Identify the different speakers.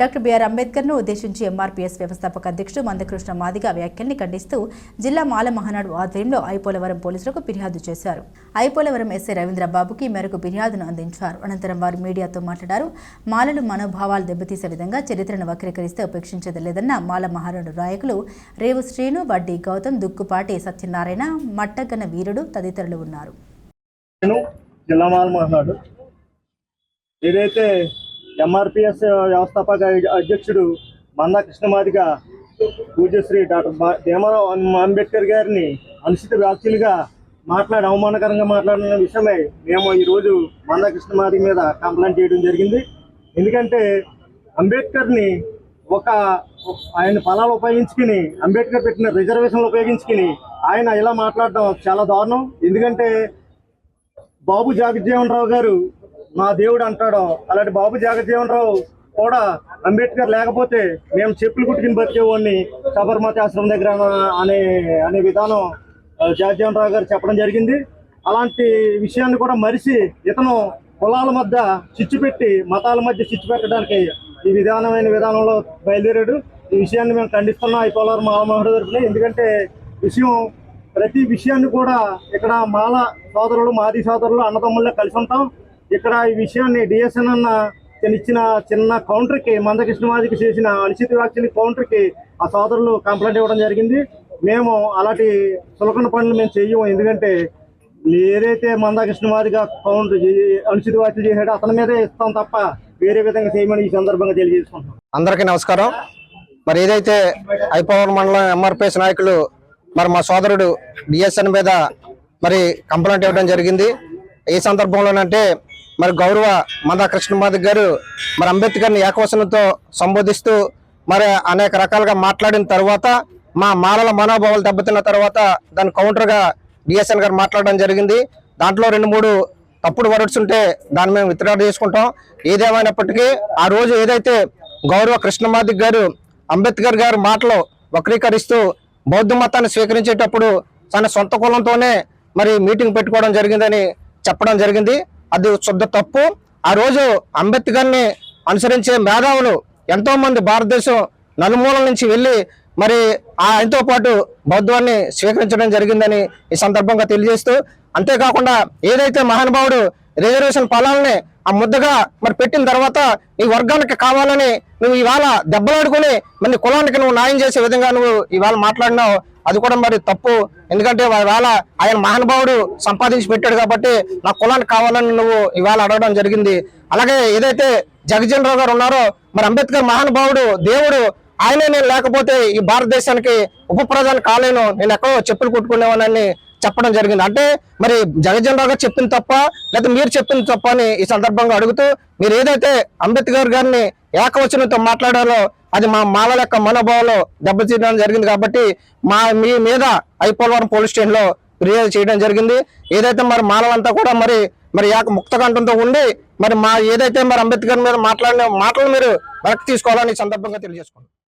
Speaker 1: Doctor BR అంబేద్కర్ను ఉద్దేశించి MRPS వ్యవస్థాపక అధ్యక్షుడు మందకృష్ణ మాదిగ వ్యాఖ్యల్ని ఖండిస్తూ జిల్లా మాల మహానాడు ఆధ్వర్యంలో ఐపోలవరం పోలీసులకు ఫిర్యాదు చేశారు. ఐపోలవరం ఎస్ఐ రవీంద్రబాబుకి ఈ మేరకు ఫిర్యాదును అందించారు. అనంతరం వారు మీడియాతో మాట్లాడారు. మాలలు మనోభావాలు దెబ్బతీసే విధంగా చరిత్రను వక్రీకరిస్తే ఉపేక్షించదలేదన్న మాల మహానాడు నాయకులు రేవు శ్రీను వడ్డీ గౌతమ్ దుక్కుపాటి సత్యనారాయణ మట్టగన వీరుడు తదితరులు ఉన్నారు.
Speaker 2: జిల్లా మాల మహానాడు ఏదైతే ఎంఆర్పిఎస్ వ్యవస్థాపక అధ్యక్షుడు మందా కృష్ణమాదిగా పూజశ్రీ డాక్టర్ భీమరావు అంబేద్కర్ గారిని అనుచిత వ్యాఖ్యలుగా మాట్లాడి అవమానకరంగా మాట్లాడిన విషయమై మేము ఈరోజు మందా కృష్ణమాది మీద కంప్లైంట్ చేయడం జరిగింది. ఎందుకంటే అంబేద్కర్ని ఒక ఆయన ఫలాలు ఉపయోగించుకుని అంబేద్కర్ పెట్టిన రిజర్వేషన్లు ఉపయోగించుకుని ఆయన ఇలా మాట్లాడడం చాలా దారుణం. ఎందుకంటే బాబు జగజ్జీవన్ రావు గారు మా దేవుడు అంటాడు అలాంటి బాబు జగజ్జీవన్ రావు కూడా అంబేద్కర్ లేకపోతే మేము చెప్పులు కుట్టుకుని బతికేవాడిని సబర్మతి ఆశ్రమం దగ్గర అనే అనే విధానం ఆ, రావు గారు చెప్పడం జరిగింది. అలాంటి విషయాన్ని కూడా మరిచి ఇతను కులాల మధ్య చిచ్చు పెట్టి మతాల మధ్య చిచ్చు పెట్టడానికి ఈ విధానమైన విధానంలో బయలుదేరాడు. ఈ విషయాన్ని మేము ఖండిస్తున్నాం ఐపోలవరం మాలమోహన్ తరఫున ఎందుకంటే విషయం ప్రతి విషయాన్ని కూడా ఇక్కడ మాల సోదరులు మాది సోదరులు అన్నదమ్ముల్లో కలిసి ఉంటాం. ఇక్కడ ఈ విషయాన్ని డిఎస్ఎన్ అన్న ఇచ్చిన చిన్న కౌంటర్కి మందకృష్ణమాదికి చేసిన అనిశ్చిత వ్యాఖ్యలు కౌంటర్కి ఆ సోదరులు కంప్లైంట్ ఇవ్వడం జరిగింది. మేము అలాంటి సులకన పనులు మేము చెయ్యము ఎందుకంటే ఏదైతే మందకృష్ణమాదిగా కౌంటర్ అనిశ్చిత వ్యాఖ్యలు చేశాడో అతని మీదే ఇస్తాం తప్ప వేరే విధంగా చేయమని ఈ సందర్భంగా తెలియజేసుకుంటాం
Speaker 3: అందరికీ నమస్కారం. మరి ఏదైతే ఐపవర్ మండలం ఎంఆర్పిఎస్ నాయకులు మరి మా సోదరుడు డిఎస్ఎన్ మీద మరి కంప్లైంట్ ఇవ్వడం జరిగింది. ఏ సందర్భంలోనంటే మరి గౌరవ మందా కృష్ణమాది గారు మరి అంబేద్కర్ని ఏకవచనంతో సంబోధిస్తూ మరి అనేక రకాలుగా మాట్లాడిన తర్వాత మా మాలల మనోభావాలు దెబ్బతిన్న తర్వాత దాని కౌంటర్గా డిఎస్ఎన్ గారు మాట్లాడడం జరిగింది. దాంట్లో రెండు మూడు తప్పుడు వర్డ్స్ ఉంటే దాన్ని మేము విత్డ్రా చేసుకుంటాం. ఏదేమైనప్పటికీ ఆ రోజు ఏదైతే గౌరవ కృష్ణమాది గారు అంబేద్కర్ గారు మాటలు వక్రీకరిస్తూ బౌద్ధ మతాన్ని స్వీకరించేటప్పుడు తన సొంత కులంతోనే మరి మీటింగ్ పెట్టుకోవడం జరిగిందని చెప్పడం జరిగింది. అది శుద్ధ తప్పు. ఆ రోజు అంబేద్కర్ని అనుసరించే మేధావులు ఎంతో మంది భారతదేశం నలుమూలల నుంచి వెళ్ళి మరి ఆయనతో పాటు బౌద్ధాన్ని స్వీకరించడం జరిగిందని ఈ సందర్భంగా తెలియజేస్తూ అంతేకాకుండా ఏదైతే మహానుభావుడు రిజర్వేషన్ పొలాలని ఆ ముద్దగా మరి పెట్టిన తర్వాత నీ వర్గానికి కావాలని నువ్వు ఇవాళ దెబ్బలాడుకుని మరి కులానికి నువ్వు న్యాయం చేసే విధంగా నువ్వు ఇవాళ మాట్లాడినావు అది కూడా మరి తప్పు. ఎందుకంటే ఇవాళ ఆయన మహానుభావుడు సంపాదించి పెట్టాడు కాబట్టి నా కులానికి కావాలని నువ్వు ఇవాళ అడగడం జరిగింది. అలాగే ఏదైతే జగజన్ రావు గారు ఉన్నారో మరి అంబేద్కర్ మహానుభావుడు దేవుడు ఆయనే నేను లేకపోతే ఈ భారతదేశానికి ఉప ప్రధాని కాలేను. నేను ఎక్కడో చెప్పులు కొట్టుకునేవానని చెప్పడం జరిగింది. అంటే మరి జగజన్ రావు గారు చెప్పింది తప్ప లేదా మీరు చెప్పింది తప్ప అని ఈ సందర్భంగా అడుగుతూ మీరు ఏదైతే అంబేద్కర్ గారిని ఏకవచనంతో మాట్లాడారో అది మా మాల యొక్క మనోభావంలో దెబ్బతీయడం జరిగింది కాబట్టి మా మీ మీద ఐపోలవరం పోలీస్ స్టేషన్లో ఫిర్యాదు చేయడం జరిగింది. ఏదైతే మరి మాలలంతా కూడా మరి మరి ఏక ముక్తకంఠంతో ఉండి మరి మా ఏదైతే మరి అంబేద్కర్ మీద మాట్లాడిన మాటలు మీరు వెనక్కి తీసుకోవాలని సందర్భంగా తెలియజేసుకున్నాం